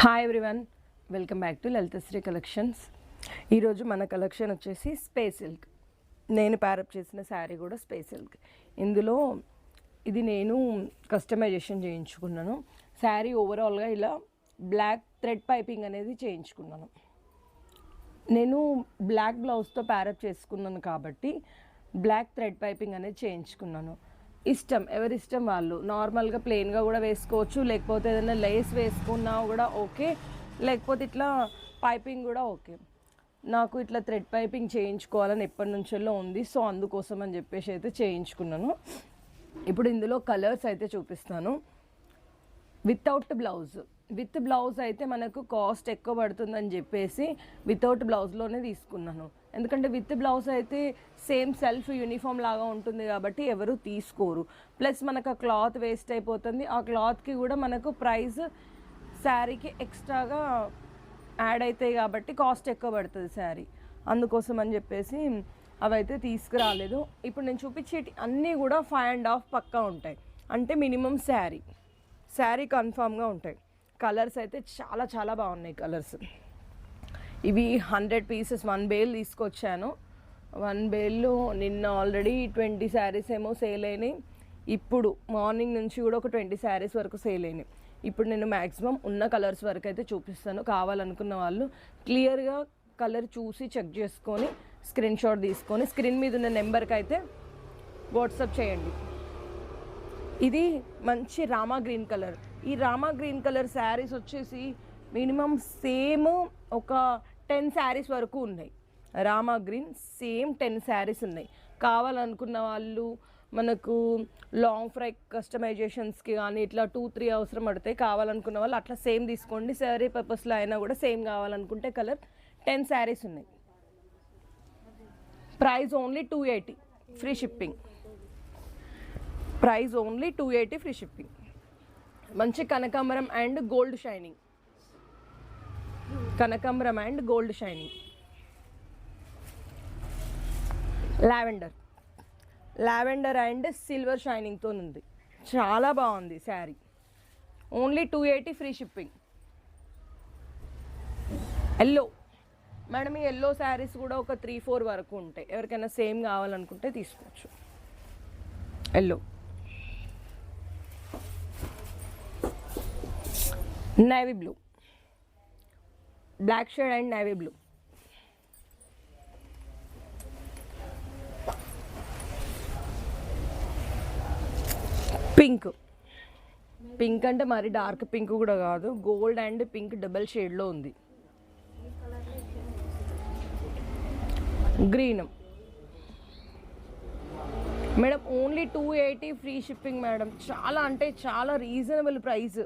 Hi everyone welcome back to Lalithasri collections ఈరోజు మన collection వచ్చేసి స్పేస్ సిల్క్ నేను ప్యారప్ చేసిన శారీ కూడా స్పేస్ సిల్క్ ఇందులో ఇది నేను కస్టమైజేషన్ చేయించుకున్నాను. శారీ ఓవరాల్గా ఇలా బ్లాక్ థ్రెడ్ పైపింగ్ అనేది చేయించుకున్నాను. నేను బ్లాక్ బ్లౌజ్తో ప్యారప్ చేసుకున్నాను కాబట్టి బ్లాక్ థ్రెడ్ పైపింగ్ అనేది చేయించుకున్నాను. ఇష్టం ఎవరి ఇష్టం వాళ్ళు. నార్మల్గా ప్లెయిన్గా కూడా వేసుకోవచ్చు లేకపోతే ఏదైనా లేస్ వేసుకున్నా కూడా ఓకే లేకపోతే ఇట్లా పైపింగ్ కూడా ఓకే నాకు ఇట్లా థ్రెడ్ పైపింగ్ చేయించుకోవాలని ఎప్పటి నుంచెల్లో ఉంది సో అందుకోసం అని చెప్పేసి అయితే చేయించుకున్నాను. ఇప్పుడు ఇందులో కలర్స్ అయితే చూపిస్తాను. వితౌట్ బ్లౌజ్ విత్ బ్లౌజ్ అయితే మనకు కాస్ట్ ఎక్కువ పడుతుందని చెప్పేసి వితౌట్ బ్లౌజ్లోనే తీసుకున్నాను. ఎందుకంటే విత్ బ్లౌజ్ అయితే సేమ్ సెల్ఫ్ యూనిఫామ్ లాగా ఉంటుంది కాబట్టి ఎవరు తీసుకోరు. ప్లస్ మనకు ఆ క్లాత్ వేస్ట్ అయిపోతుంది. ఆ క్లాత్కి కూడా మనకు ప్రైస్ శారీకి ఎక్స్ట్రాగా యాడ్ అవుతాయి కాబట్టి కాస్ట్ ఎక్కువ పడుతుంది శారీ. అందుకోసం అని చెప్పేసి అవైతే తీసుకురాలేదు. ఇప్పుడు నేను చూపించేటి అన్నీ కూడా ఫైవ్ అండ్ హాఫ్ పక్కా ఉంటాయి. అంటే మినిమం శారీ. శారీ కన్ఫామ్గా ఉంటాయి. కలర్స్ అయితే చాలా చాలా బాగున్నాయి కలర్స్. ఇవి హండ్రెడ్ పీసెస్ వన్ బేల్ తీసుకొచ్చాను. వన్ బేల్లో నిన్న ఆల్రెడీ ట్వంటీ శారీస్ ఏమో సేల్ అయినాయి. ఇప్పుడు మార్నింగ్ నుంచి కూడా ఒక ట్వంటీ శారీస్ వరకు సేల్ అయినాయి. ఇప్పుడు నేను మ్యాక్సిమం ఉన్న కలర్స్ వరకు అయితే చూపిస్తాను. కావాలనుకున్న వాళ్ళు క్లియర్గా కలర్ చూసి చెక్ చేసుకొని స్క్రీన్ షాట్ తీసుకొని స్క్రీన్ మీద ఉన్న నెంబర్కి అయితే వాట్సాప్ చేయండి. ఇది మంచి రామా గ్రీన్ కలర్. ఈ రామా గ్రీన్ కలర్ శారీస్ వచ్చేసి మినిమం సేమ్ ఒక టెన్ శారీస్ వరకు ఉన్నాయి. Rama green same ten saris ఉన్నాయి. కావాలనుకున్న వాళ్ళు మనకు లాంగ్ ఫ్రై కస్టమైజేషన్స్కి కానీ ఇట్లా టూ త్రీ అవసరం పడతాయి కావాలనుకున్న వాళ్ళు అట్లా సేమ్ తీసుకోండి. శారీ పర్పస్లో అయినా కూడా సేమ్ కావాలనుకుంటే కలర్ టెన్ శారీస్ ఉన్నాయి. Price only two eighty free shipping. Price only two eighty free shipping. మంచి కనకాంబరం అండ్ గోల్డ్ షైనింగ్. కనకాంబరం and gold shining. Lavender. Lavender and silver షైనింగ్తో ఉంది చాలా బాగుంది sari. Only two eighty free shipping. Yellow. Madam ఈ yellow saris కూడా ఒక three four వరకు ఉంటాయి. ఎవరికైనా సేమ్ కావాలనుకుంటే తీసుకోవచ్చు. Yellow. Navy blue. Black shade and navy blue pink pink అంటే మరి డార్క్ పింక్ కూడా కాదు. గోల్డ్ అండ్ పింక్ డబల్ షేడ్లో ఉంది. Green madam only two eighty free shipping madam చాలా అంటే చాలా రీజనబుల్ ప్రైస్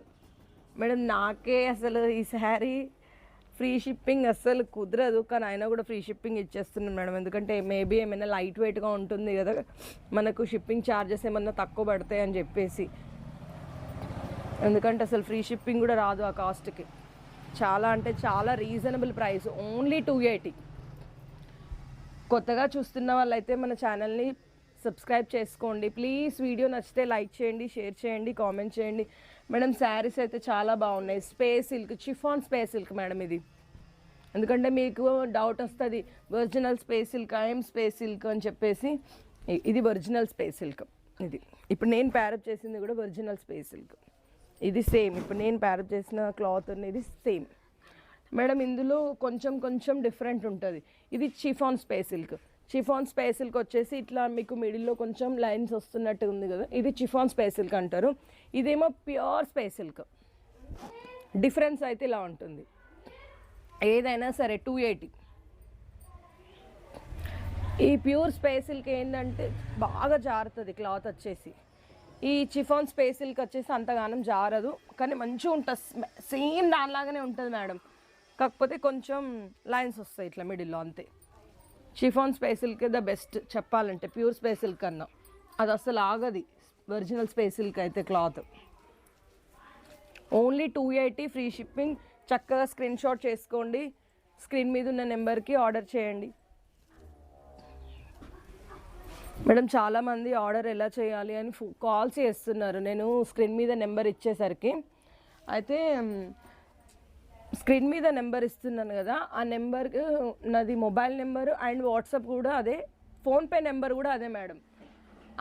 మేడం నాకే అసలు ఈ శారీ ఫ్రీ షిప్పింగ్ అస్సలు కుదరదు కానీ అయినా కూడా ఫ్రీ షిప్పింగ్ ఇచ్చేస్తున్నాం మేడం. ఎందుకంటే మేబీ ఏమైనా లైట్ వెయిట్గా ఉంటుంది కదా మనకు షిప్పింగ్ ఛార్జెస్ ఏమన్నా తక్కువ పడతాయి అని చెప్పేసి. ఎందుకంటే అసలు ఫ్రీ షిప్పింగ్ కూడా రాదు ఆ కాస్ట్కి చాలా అంటే చాలా reasonable price only two eighty కొత్తగా చూస్తున్న వాళ్ళైతే మన ఛానల్ని సబ్స్క్రైబ్ చేసుకోండి. ప్లీజ్ వీడియో నచ్చితే లైక్ చేయండి షేర్ చేయండి కామెంట్ చేయండి. మేడం శారీస్ అయితే చాలా బాగున్నాయి. Space silk chiffon space silk madam ఇది. ఎందుకంటే మీకు డౌట్ వస్తుంది original space silk I'm space silk అని చెప్పేసి ఇది ఒరిజినల్ స్పేస్ సిల్క్ ఇది. ఇప్పుడు నేను ప్యారప్ చేసింది కూడా ఒరిజినల్ స్పేస్ సిల్క్ ఇది సేమ్ ఇప్పుడు నేను ప్యారప్ చేసిన క్లాత్ అనేది సేమ్ మేడం ఇందులో కొంచెం కొంచెం డిఫరెంట్ ఉంటుంది. ఇది chiffon space silk chiffon space వచ్చేసి ఇట్లా మీకు మిడిల్లో కొంచెం లైన్స్ వస్తున్నట్టు ఉంది కదా. ఇది చిఫాన్ స్పేసిల్క్ అంటారు. ఇదేమో ప్యూర్ స్పేసిల్క్ డిఫరెన్స్ అయితే ఇలా ఉంటుంది. ఏదైనా సరే టూ ఎయిటీ. ఈ ప్యూర్ స్పేస్ ఏంటంటే బాగా జారుతుంది క్లాత్ వచ్చేసి. ఈ చిఫాన్ స్పేస్ సిల్క్ వచ్చేసి అంతగానం జారదు. కానీ మంచిగా ఉంటుంది. సేమ్ దానిలాగానే ఉంటుంది మేడం. కాకపోతే కొంచెం లైన్స్ వస్తాయి ఇట్లా మిడిల్లో అంతే. షిఫాన్ స్పేస్ ద బెస్ట్ చెప్పాలంటే ప్యూర్ స్పేసిల్ కన్నా అది అసలు ఆగది ఒరిజినల్ స్పేసిల్కి అయితే cloth. Only two eighty free shipping. చక్కగా స్క్రీన్ షాట్ చేసుకోండి. స్క్రీన్ మీద ఉన్న నెంబర్కి ఆర్డర్ చేయండి. మేడం చాలామంది ఆర్డర్ ఎలా చేయాలి అని ఫో- కాల్స్ చేస్తున్నారు. నేను స్క్రీన్ మీద నెంబర్ ఇచ్చేసరికి. అయితే స్క్రీన్ మీద నెంబర్ ఇస్తున్నాను కదా ఆ నెంబర్ నాది మొబైల్ నెంబర్ అండ్ వాట్సాప్ కూడా అదే ఫోన్పే నెంబర్ కూడా అదే మేడం.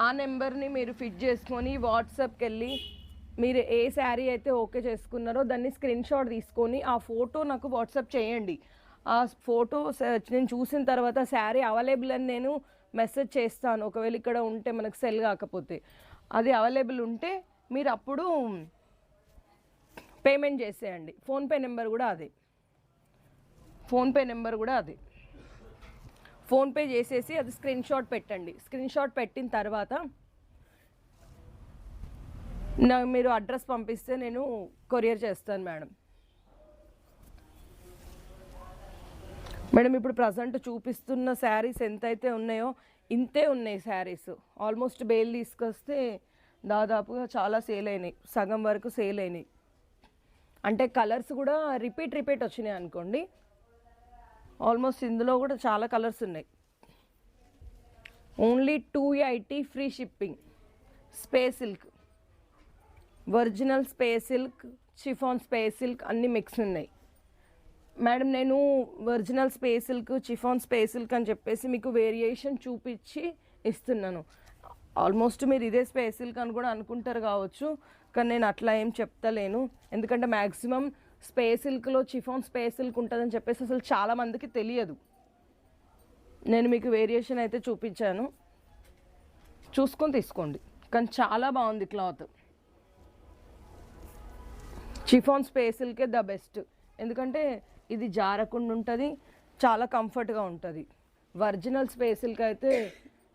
ఆ నెంబర్ని మీరు ఫిట్ చేసుకొని వాట్సాప్కి వెళ్ళి మీరు ఏ శారీ అయితే ఓకే చేసుకున్నారో దాన్ని స్క్రీన్ షాట్ తీసుకొని ఆ ఫోటో నాకు వాట్సాప్ చేయండి. ఆ ఫోటో నేను చూసిన తర్వాత శారీ అవైలబుల్ అని నేను మెసేజ్ చేస్తాను. ఒకవేళ ఇక్కడ ఉంటే మనకు సెల్ కాకపోతే. అది అవైలబుల్ ఉంటే మీరు అప్పుడు పేమెంట్ చేసేయండి. ఫోన్పే నెంబర్ కూడా అదే. ఫోన్పే నెంబర్ కూడా అదే. ఫోన్పే చేసేసి అది స్క్రీన్ షాట్ పెట్టండి. స్క్రీన్ షాట్ పెట్టిన తర్వాత నా మీరు అడ్రస్ పంపిస్తే నేను కొరియర్ చేస్తాను మేడం. మేడం ఇప్పుడు ప్రజెంట్ చూపిస్తున్న శారీస్ ఎంతైతే ఉన్నాయో ఇంతే ఉన్నాయి శారీస్. ఆల్మోస్ట్ బేల్ తీసుకొస్తే దాదాపుగా చాలా సేల్ అయినాయి. సగం వరకు సేల్ అయినాయి. అంటే కలర్స్ కూడా రిపీట్ రిపీట్ వచ్చినాయి అనుకోండి. ఆల్మోస్ట్ ఇందులో కూడా చాలా కలర్స్ ఉన్నాయి. Only two eighty free shipping. స్పే silk. Original స్పే silk chiffon స్పే silk అన్నీ మిక్స్ ఉన్నాయి. మేడం నేను ఒరిజినల్ స్పే సిల్క్ చిఫాన్ స్పే సిల్క్ అని చెప్పేసి మీకు వేరియేషన్ చూపించి ఇస్తున్నాను. ఆల్మోస్ట్ మీరు ఇదే స్పేస్ సిల్క్ అని కూడా అనుకుంటారు కావచ్చు కానీ నేను అట్లా ఏం చెప్తలేను. ఎందుకంటే మ్యాక్సిమం స్పే సిల్క్లో చిఫాన్ స్పే సిల్క్ ఉంటుందని చెప్పేసి అసలు చాలా మందికి తెలియదు. నేను మీకు వేరియేషన్ అయితే చూపించాను. చూసుకొని తీసుకోండి. కానీ చాలా బాగుంది క్లాత్. చిఫాన్ స్పేసిల్కే ద బెస్ట్. ఎందుకంటే ఇది జారకుండా ఉంటుంది చాలా కంఫర్ట్గా ఉంటుంది. ఒరిజినల్ స్పేసిల్కి అయితే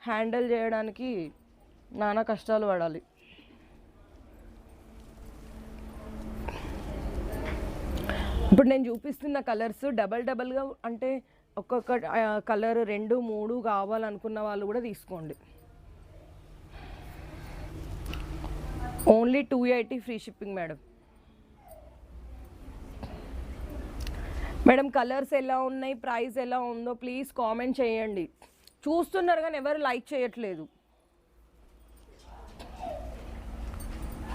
హ్యాండిల్ చేయడానికి నానా కష్టాలు పడాలి. ఇప్పుడు నేను చూపిస్తున్న కలర్స్ డబల్ డబల్గా అంటే ఒక్కొక్క కలర్ రెండు మూడు కావాలనుకున్న వాళ్ళు కూడా తీసుకోండి. Only two eighty free shipping madam. Madam colours ఎలా ఉన్నాయి ప్రైస్ ఎలా ఉందో ప్లీజ్ కామెంట్ చేయండి. చూస్తున్నారు కానీ ఎవరు లైక్ చేయట్లేదు.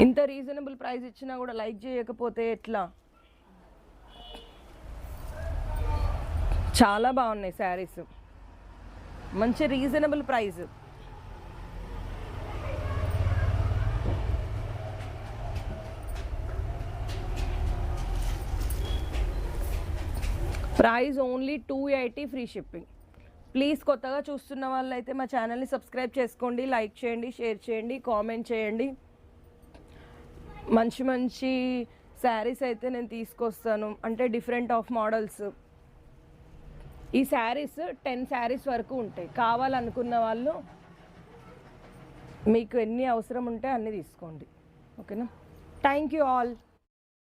ఇంత రీజనబుల్ ప్రైస్ ఇచ్చినా కూడా లైక్ చేయకపోతే ఎట్లా? చాలా బాగున్నాయి శారీస్ మంచి reasonable price price only two eighty free shipping please కొత్తగా చూస్తున్న వాళ్ళైతే మా ఛానల్ని సబ్స్క్రైబ్ చేసుకోండి లైక్ చేయండి షేర్ చేయండి కామెంట్ చేయండి. మంచి మంచి శారీస్ అయితే నేను తీసుకొస్తాను. అంటే డిఫరెంట్ ఆఫ్ మోడల్స్ ఈ శారీస్ టెన్ శారీస్ వరకు ఉంటాయి. కావాలనుకున్న వాళ్ళు మీకు ఎన్ని అవసరం ఉంటే అన్నీ తీసుకోండి. ఓకేనా? Thank you all